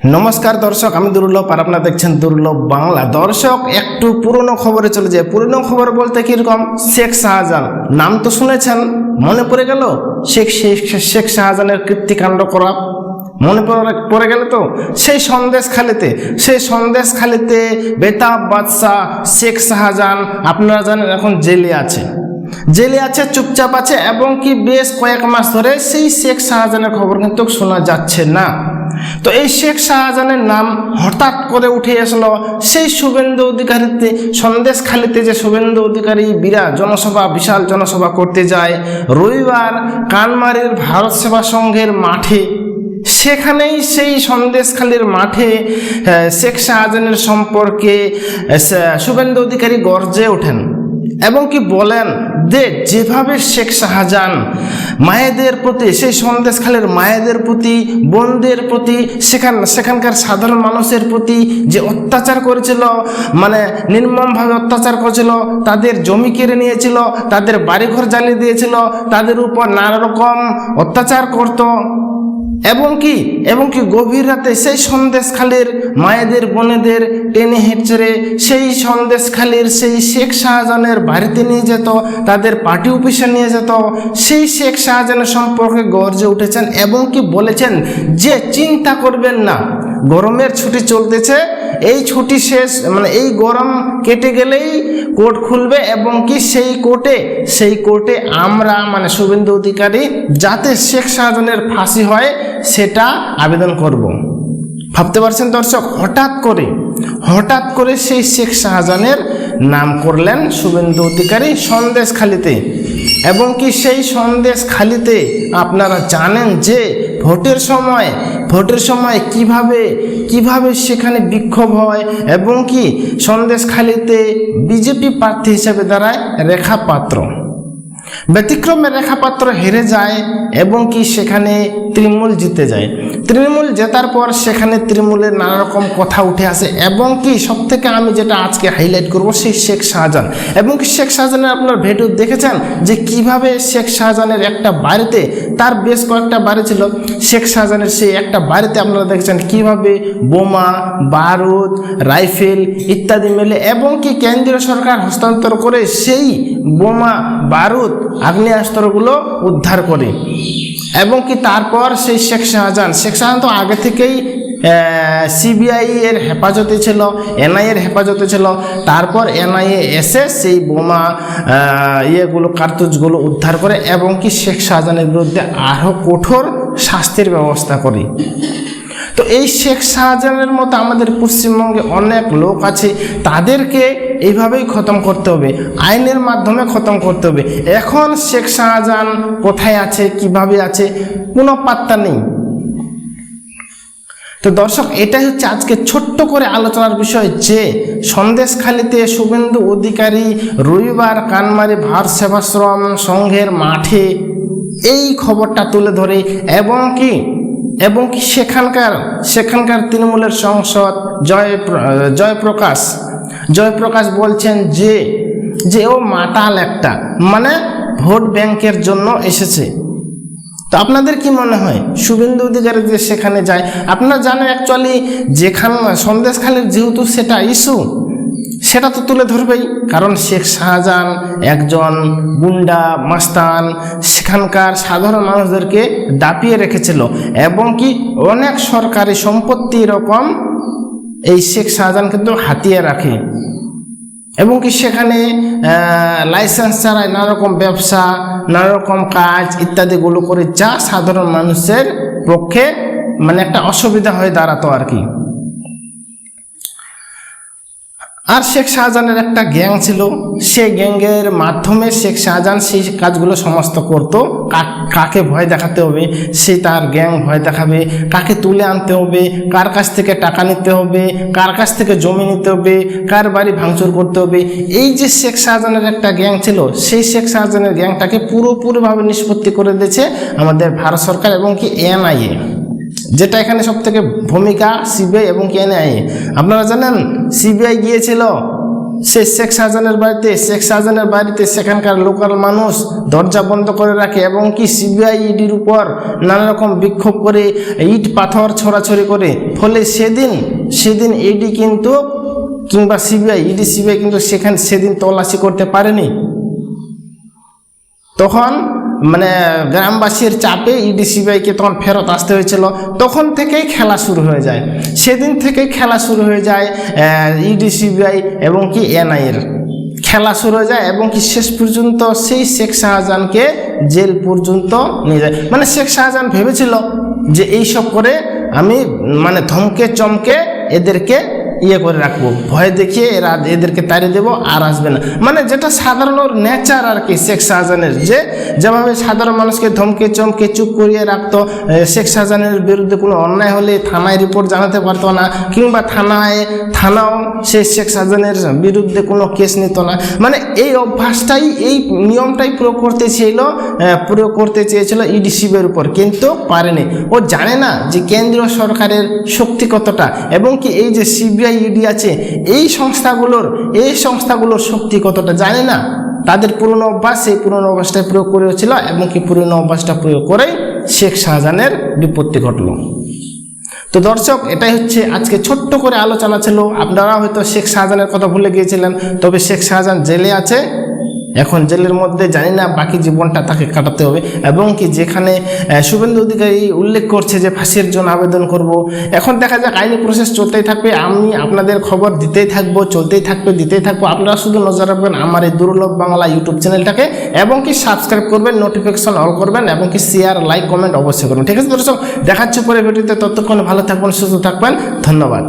নমস্কার দর্শক, আমি দুর্লভ আর আপনারা দেখছেন দুর্লভ বাংলা। দর্শক, একটু পুরনো খবরে চলে যায় পুরনো খবর বলতে কীরকম? শেখ শাহজাহান। নাম তো শুনেছেন, মনে পড়ে গেল? শেখ শেখ শেখ শাহজাহানের কীর্তিকাণ্ড করা। মনে পড়ে- পড়ে গেল তো? সেই সন্দেশ খালিতে, সেই সন্দেশ খালিতে বেতাব বাদশাহ শেখ শাহজাহান, আপনারা জানেন এখন জেলে আছে। জেলে আছে, চুপচাপ আছে, এবং কি বেশ কয়েক মাস ধরে সেই শেখ শাহজাহানের খবর কিন্তু শোনা যাচ্ছে না। তো এই শেখ শাহজাহানের নাম হঠাৎ করে উঠে আসলো। সেই শুভেন্দু অধিকারীতে সন্দেশখালিতে যে শুভেন্দু অধিকারী বিরাট জনসভা, বিশাল জনসভা করতে যায়, রবিবার কানমারির ভারত সেবা সংঘের মাঠে। সেখানেই সেই সন্দেশখালীর মাঠে শেখ শাহজাহানের সম্পর্কে শুভেন্দু অধিকারী গর্জে ওঠেন এবং কি বলেন দে যেভাবে শেখ শাহজাহান মায়েদের প্রতি, সেই সন্দেশখালের মায়েদের প্রতি, বোনদের প্রতি, সেখান সেখানকার সাধারণ মানুষের প্রতি যে অত্যাচার করেছিল মানে নির্মমভাবে অত্যাচার করেছিল, তাদের জমি কেড়ে নিয়েছিল, তাদের বাড়িঘর জ্বালিয়ে দিয়েছিল, তাদের উপর নানা রকম অত্যাচার করতো। এবং কি এবং কি গভীর রাতে সেই সন্দেশখালির মায়েদের, বোনেদের টেনে হেঁচড়ে সেই সন্দেশখালির সেই শেখ শাহজাহানের বাড়িতে নিয়ে যেত, তাদের পার্টি অফিসে নিয়ে যেত, সেই শেখ শাহজাহানের সম্পর্কে গর্জে উঠেছেন এবং কি বলেছেন যে চিন্তা করবেন না। গরমের ছুটি চলতেছে, এই ছুটি শেষ মানে এই গরম কেটে গেলেই কোর্ট খুলবে এবং কি সেই কোর্টে সেই কোর্টে আমরা মানে শুভেন্দু অধিকারী, যাতে শেখ শাহজাহানের ফাঁসি হয়, সেটা আবেদন করব। ভাবতে পারছেন দর্শক হঠাৎ করে হঠাৎ করে সেই শেখ শাহজাহানের নাম করলেন শুভেন্দু অধিকারী সন্দেশখালিতে এবং কি সেই সন্দেশখালিতে আপনারা জানেন যে ভোটের সময় ভোটের সময় কীভাবে কীভাবে সেখানে বিক্ষোভ হয় এবং কি সন্দেশখালিতে বিজেপি প্রার্থী হিসেবে দাঁড়ায় রেখা পাত্র ব্যতিক্রমে রেখাপাত্র হেরে যায় এবং কি সেখানে তৃণমূল জিতে যায়। তৃণমূল জেতার পর সেখানে তৃণমূলের নানা রকম কথা উঠে আসে এবং কি সব থেকে আমি যেটা আজকে হাইলাইট করব সেই শেখ শাহজাহান। এবং কি শেখ শাহজাহানের আপনার ভিডিও দেখেছেন যে কীভাবে শেখ শাহজাহানের একটা বাড়িতে তার বেশ কয়েকটা বাড়ি ছিল। শেখ শাহজাহানের সেই একটা বাড়িতে আপনারা দেখেছেন কীভাবে বোমা, বারুদ, রাইফেল ইত্যাদি মেলে এবং কি কেন্দ্রীয় সরকার হস্তান্তর করে সেই বোমা, বারুদ আগ্নেয়াস্ত্রগুলো উদ্ধার করে। এবং কি তারপর সেই শেখ শাহজাহান শেখ শাহজাহান তো আগে থেকেই সিবিআই এর হেফাজতে ছিল, এনআই এর হেফাজতে ছিল। তারপর এনআইএ এসে সেই বোমা ইয়েগুলো, কার্তুজগুলো উদ্ধার করে এবং কি শেখ শাহজাহানের বিরুদ্ধে আরও কঠোর শাস্তির ব্যবস্থা করে। তো এই শেখ শাহজাহানের মতো আমাদের পশ্চিমবঙ্গে অনেক লোক আছে, তাদেরকে এইভাবেই খতম করতে হবে, আইনের মাধ্যমে খতম করতে হবে। এখন শেখ শাহজাহান কোথায় আছে, কীভাবে আছে, কোনো পাত্তা নেই। তো দর্শক, এটাই হচ্ছে আজকে ছোট্ট করে আলোচনার বিষয় যে সন্দেশখালিতে শুভেন্দু অধিকারী রবিবার কানমারি ভার সেবাশ্রম সংঘের মাঠে এই খবরটা তুলে ধরে এবং কি এবং কি সেখানকার সেখানকার তৃণমূলের সংসদ জয় জয়প্রকাশ জয়প্রকাশ বলছেন যে যে ও মাতাল একটা মানে ভোট ব্যাংকের জন্য এসেছে। তো আপনাদের কি মনে হয়? শুভেন্দু অধিকারী যে সেখানে যায়, আপনারা জানেন অ্যাকচুয়ালি যেখান, সন্দেশখালীর যেহেতু সেটা ইস্যু সেটা তো তুলে ধরবেই। কারণ শেখ শাহজাহান একজন গুন্ডা, মাস্তান, সেখানকার সাধারণ মানুষদেরকে দাপিয়ে রেখেছিল। এবং কি অনেক সরকারি সম্পত্তি এরকম এই শেখ শাহজাহান কিন্তু হাতিয়ে রাখে। এবং কি সেখানে লাইসেন্স ছাড়াই নানা রকম ব্যবসা নানা রকম কাজ ইত্যাদিগুলো করে যা সাধারণ মানুষের পক্ষে মানে একটা অসুবিধা হয়ে দাঁড়াতো আর কি। আর শেখ শাহজাহানের একটা গ্যাং ছিল। সেই গ্যাংয়ের মাধ্যমে শেখ শাহজাহান সেই কাজগুলো সমস্ত করতো। কাকে ভয় দেখাতে হবে? সে তার গ্যাং ভয় দেখাবে। কাকে তুলে আনতে হবে? কার কাছ থেকে টাকা নিতে হবে? কার কাছ থেকে জমি নিতে হবে? কার বাড়ি ভাঙচুর করতে হবে? এই যে শেখ শাহজাহানের একটা গ্যাং ছিল, সেই শেখ শাহজাহানের গ্যাংটাকে পুরোপুরিভাবে নিষ্পত্তি করে দিয়েছে আমাদের ভারত সরকার এবং কি এনআইএ। যেটা এখানে সব থেকে ভূমিকা সিবিআই এবং কি এনআইএ আপনারা জানেন সিবিআই গিয়েছিল, সে শেখ শাহজাহানের বাড়িতে, শেখ শাহজাহানের বাড়িতে সেখানকার লোকাল মানুষ দরজা বন্ধ করে রাখে এবং কি সিবিআই ইডির উপর নানা রকম বিক্ষোভ করে, ইট পাথর ছড়াছড়ি করে। ফলে সেদিন সেদিন ইডি কিন্তু, কিংবা সিবিআই ইডি সিবিআই কিন্তু সেখানে, সেদিন তল্লাশি করতে পারেনি। তখন মানে গ্রামবাসীর চাপে ইডি সিবিআইকে তখন ফেরত আসতে হয়েছিল। তখন থেকেই খেলা শুরু হয়ে যায়। সেদিন থেকেই খেলা শুরু হয়ে যায় ইডি সিবিআই এবং কি এনআইএর খেলা শুরু হয়ে যায় এবং কি শেষ পর্যন্ত সেই শেখ শাহজাহানকে জেল পর্যন্ত নিয়ে যায়। মানে শেখ শাহজাহান ভেবেছিল যে এইসব করে আমি মানে ধমকে চমকে এদেরকে ইয়ে করে রাখব। ভয় দেখিয়ে এরা এদেরকে তাড়িয়ে দেবো আর আসবে না। মানে যেটা সাধারণ ওর নেচার আর কি শেখ শাহজাহানের যে যেভাবে সাধারণ মানুষকে ধমকে চমকে চুপ করিয়ে রাখতো শেখ শাহজাহানের বিরুদ্ধে কোনো অন্যায় হলে থানায় রিপোর্ট জানাতে পারতো না কিংবা থানায় থানাও সে শেখ শাহজাহানের বিরুদ্ধে কোনো কেস নিত না। মানে এই অভ্যাসটাই এই নিয়মটাই প্রয়োগ করতে ছিল এ, প্রয়োগ করতে চেয়েছিল ইডিসিবের উপর। কিন্তু পারেনি। ও জানে না যে কেন্দ্রীয় সরকারের শক্তি কতটা এবং কি এই যে সিবিআই ইডি আছে, এই সংস্থাগুলোর এই সংস্থাগুলোর শক্তি কতটা জানে না? তাদের পুরনো অভ্যাস, সেই পুরনো অভ্যাসটা প্রয়োগ করেছিল এবং কি পুরনো অভ্যাসটা প্রয়োগ করে শেখ শাহজাহানের বিপত্তি ঘটল। তো দর্শক, এটাই হচ্ছে আজকে ছোট্ট করে আলোচনা ছিল। আপনারা হয়তো শেখ শাহজাহানের কথা ভুলে গিয়েছিলেন, তবে শেখ শাহজাহান জেলে আছে। এখন জেলের মধ্যে জানি না বাকি জীবনটা তাকে কাটাতে হবে। এবং কি যেখানে শুভেন্দু অধিকারী উল্লেখ করছে যে ফাঁসির জন্য আবেদন করব। এখন দেখা যাক আইনি প্রসেস চলতেই থাকবে। আমি আপনাদের খবর দিতেই থাকব, চলতেই থাকবে, দিতেই থাকব। আপনারা শুধু নজর রাখবেন আমার এই দুর্লভ বাংলা ইউটিউব চ্যানেলটাকে এবং কি সাবস্ক্রাইব করবেন নোটিফিকেশন অল করবেন এবং কি শেয়ার লাইক কমেন্ট অবশ্যই করবেন। ঠিক আছে দর্শক, দেখাচ্ছে পরে ভিডিওতে। ততক্ষণ ভালো থাকবেন, সুস্থ থাকবেন। ধন্যবাদ।